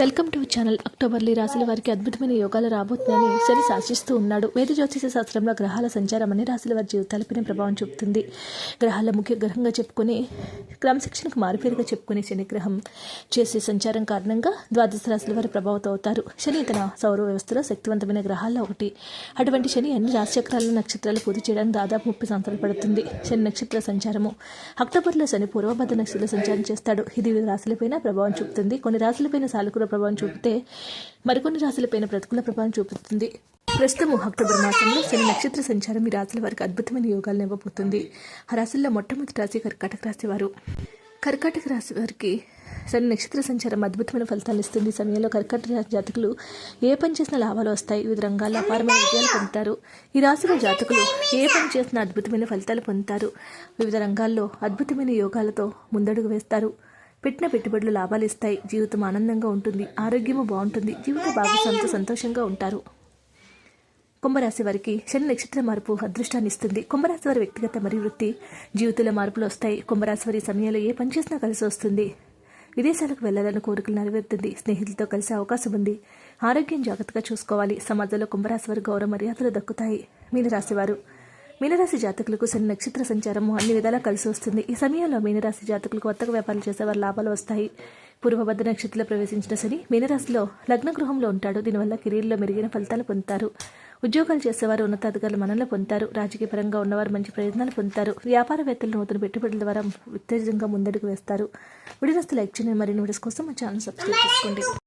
Welcome to channel అక్టోబర్లీ రాశుల వారికి అద్భుతమైన యోగాలు రాబోతుందని శని శాసిస్తూ ఉన్నాడు. వేద జ్యోతిష శాస్త్రంలో గ్రహాల సంచారం అన్ని రాశుల వారి జీవితాలపైన ప్రభావం చూపుతుంది. గ్రహాల ముఖ్య గ్రహంగా చెప్పుకునే క్రమశిక్షణకు మారుపేరుగా చెప్పుకునే శని గ్రహం చేసే సంచారం కారణంగా ద్వాదశ రాశుల వారు ప్రభావితం అవుతారు. శని తన సౌర వ్యవస్థలో శక్తివంతమైన గ్రహాల్లో ఒకటి. అటువంటి శని అన్ని రాశిచక్రాల నక్షత్రాలు పూర్తి చేయడానికి దాదాపు ముప్పై సంవత్సరాలు పడుతుంది. శని నక్షత్ర సంచారము అక్టోబర్లో శని పూర్వభద్ర నక్షత్ర సంచారం చేస్తాడు. ఇది రాశులపైన ప్రభావం చూపుతుంది. కొన్ని రాశులపైన సానుకూల ప్రభావం చూపితే మరికొన్ని రాశులపైన ప్రతికూల ప్రభావం చూపుతుంది. ప్రస్తుతం అక్టోబర్ మాసంలో శని నక్షత్ర సంచారం ఈ రాశుల వారికి అద్భుతమైన యోగాలను ఇవ్వబోతుంది. ఆ రాశుల్లో మొట్టమొదటి రాశి కర్కాటక రాశి వారు. కర్కాటక రాశి వారికి శని నక్షత్ర సంచారం అద్భుతమైన ఫలితాలు ఇస్తుంది. సమయంలో కర్కాటక రాశి జాతకులు ఏ పని చేసినా లాభాలు వస్తాయి. వివిధ రంగాల్లో అపారమైన విజయాలు పొందుతారు. ఈ రాశిలో జాతకులు ఏ పని చేసినా అద్భుతమైన ఫలితాలు పొందుతారు. వివిధ రంగాల్లో అద్భుతమైన యోగాలతో ముందడుగు వేస్తారు. పెట్టిన పెట్టుబడులు లాభాలు ఇస్తాయి. జీవితం ఆనందంగా ఉంటుంది. ఆరోగ్యము బాగుంటుంది. జీవిత భాగస్వామితో సంతోషంగా ఉంటారు. కుంభరాశి వారికి శని నక్షత్ర మార్పు అదృష్టాన్ని ఇస్తుంది. కుంభరాశి వారి వ్యక్తిగత మరియు వృత్తి జీవితంలో మార్పులు వస్తాయి. కుంభరాశి వారి సమయంలో ఏ పని చేసినా కలిసి వస్తుంది. విదేశాలకు వెళ్ళాలని కోరికలు నెరవేరుతుంది. స్నేహితులతో కలిసే అవకాశం ఉంది. ఆరోగ్యం జాగ్రత్తగా చూసుకోవాలి. సమాజంలో కుంభరాశి వారి గౌరవ మర్యాదలు దక్కుతాయి. మీనరాశి వారు మీనరాశి జాతకులకు శని నక్షత్ర సంచారము అన్ని విధాలా కలిసి వస్తుంది. ఈ సమయంలో మీనరాశి జాతకులకు కొత్తగా వ్యాపారాలు చేసేవారు లాభాలు వస్తాయి. పూర్వభద్ర నక్షత్రంలో ప్రవేశించిన శని మీనరాశిలో లగ్న గృహంలో ఉంటాడు. దీనివల్ల కెరీర్లో మెరుగైన ఫలితాలు పొందుతారు. ఉద్యోగాలు చేసేవారు ఉన్నతాధికారులు మనలో పొందుతారు. రాజకీయ పరంగా ఉన్నవారు మంచి ప్రయోజనాలు పొందుతారు. వ్యాపారవేత్తలు నూతన పెట్టుబడుల ద్వారా ఉత్తేజంగా ముందడుగు వేస్తారు. వీడియోస్ లైక్ చేయండి. మరిన్ని వీడియోస్ కోసం మా ఛానల్ సబ్స్క్రైబ్ చేసుకోండి.